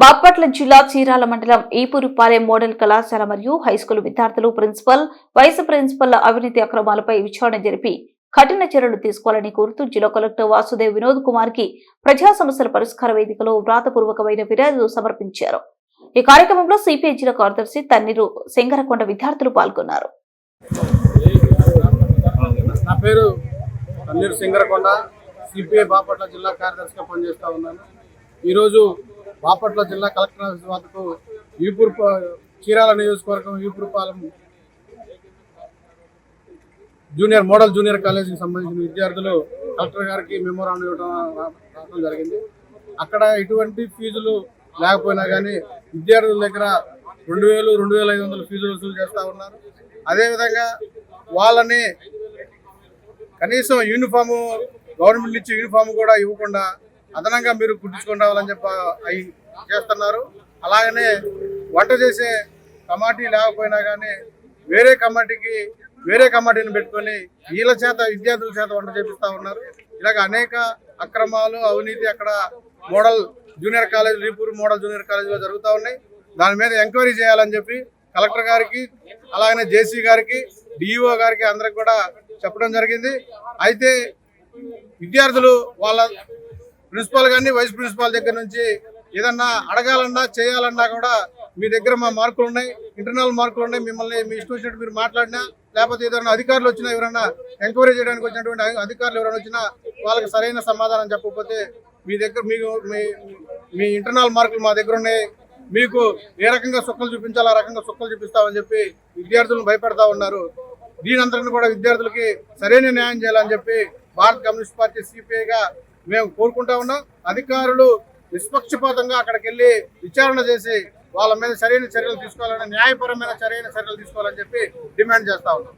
బాపట్ల జిల్లా చీరాల మండలం ఈపురుపాలెం మోడల్ కళాశాల మరియు హైస్కూల్ విద్యార్థులు ప్రిన్సిపల్ వైస్ ప్రిన్సిపల్ అవినీతి అక్రమాలపై విచారణ జరిపి కఠిన చర్యలు తీసుకోవాలని కోరుతూ జిల్లా కలెక్టర్ వాసుదేవ్ వినోద్ కుమార్కి ప్రజా సమస్యల పరిష్కార వేదికలో వ్రాతపూర్వకమైన ఫిర్యాదు సమర్పించారు. ఈ కార్యక్రమంలో సిపిఐ జిల్లా కార్యదర్శి తన్నీరు సింగరకొండ విద్యార్థులు పాల్గొన్నారు. నా పేరు తన్నీరు సింగరకొండ సిపిఐ బాపట్ల జిల్లా కార్యదర్శిగా పనిచేస్తా ఉన్నాను. ఈరోజు బాపట్ల జిల్లా కలెక్టర్ ఆఫీస్ వద్దకు ఈపూర్ చీరాల నియోజకవర్గం ఈపూర్పాలెం జూనియర్ మోడల్ జూనియర్ కాలేజీకి సంబంధించిన విద్యార్థులు కలెక్టర్ గారికి మెమోరాండం ఇవ్వడం రావడం జరిగింది. అక్కడ ఎటువంటి ఫీజులు లేకపోయినా కానీ విద్యార్థుల దగ్గర రెండు వేలు రెండు వేల ఐదు వందల ఫీజులు వసూలు చేస్తూ ఉన్నారు. అదేవిధంగా వాళ్ళని కనీసం యూనిఫాము గవర్నమెంట్ ఇచ్చే యూనిఫామ్ కూడా ఇవ్వకుండా అదనంగా మీరు కుట్టించుకొని రావాలని చెప్పి అవి చేస్తున్నారు. అలాగనే వంట చేసే కమాటీ లేకపోయినా కానీ వేరే కమాటీకి వేరే కమాటీని పెట్టుకొని వీళ్ళ చేత విద్యార్థుల చేత వంట చేపిస్తూ ఉన్నారు. ఇలాగ అనేక అక్రమాలు అవినీతి అక్కడ మోడల్ జూనియర్ కాలేజ్ రీపూర్ మోడల్ జూనియర్ కాలేజీలో జరుగుతూ ఉన్నాయి. దాని మీద ఎంక్వైరీ చేయాలని చెప్పి కలెక్టర్ గారికి అలాగనే జేసీ గారికి డిఈఓ గారికి అందరికి కూడా చెప్పడం జరిగింది. అయితే విద్యార్థులు వాళ్ళ ప్రిన్సిపాల్ కానీ వైస్ ప్రిన్సిపాల్ దగ్గర నుంచి ఏదన్నా అడగాలన్నా చేయాలన్నా కూడా మీ దగ్గర మా మార్కులు ఉన్నాయి ఇంటర్నల్ మార్కులు ఉన్నాయి. మిమ్మల్ని మీ ఇష్టం వచ్చినట్టు మీరు మాట్లాడినా లేకపోతే ఏదైనా అధికారులు వచ్చినా ఎవరైనా ఎంక్వైరీ చేయడానికి వచ్చినటువంటి అధికారులు ఎవరైనా వచ్చినా వాళ్ళకి సరైన సమాధానం చెప్పకపోతే మీ దగ్గర మీకు మీ మీ ఇంటర్నల్ మార్కులు మా దగ్గర ఉన్నాయి. మీకు ఏ రకంగా సుక్కలు చూపించాలో ఆ రకంగా సుక్కలు చూపిస్తామని చెప్పి విద్యార్థులను భయపెడతా ఉన్నారు. దీనంతటిని కూడా విద్యార్థులకి సరైన న్యాయం చేయాలని చెప్పి భారత కమ్యూనిస్ట్ పార్టీ సిపిఐగా మేము కోరుకుంటా ఉన్నాం. అధికారులు నిష్పక్షపాతంగా అక్కడికి వెళ్ళి విచారణ చేసి వాళ్ళ మీద సరైన చర్యలు తీసుకోవాలని న్యాయపరమైన సరైన చర్యలు తీసుకోవాలని చెప్పి డిమాండ్ చేస్తా ఉన్నాం.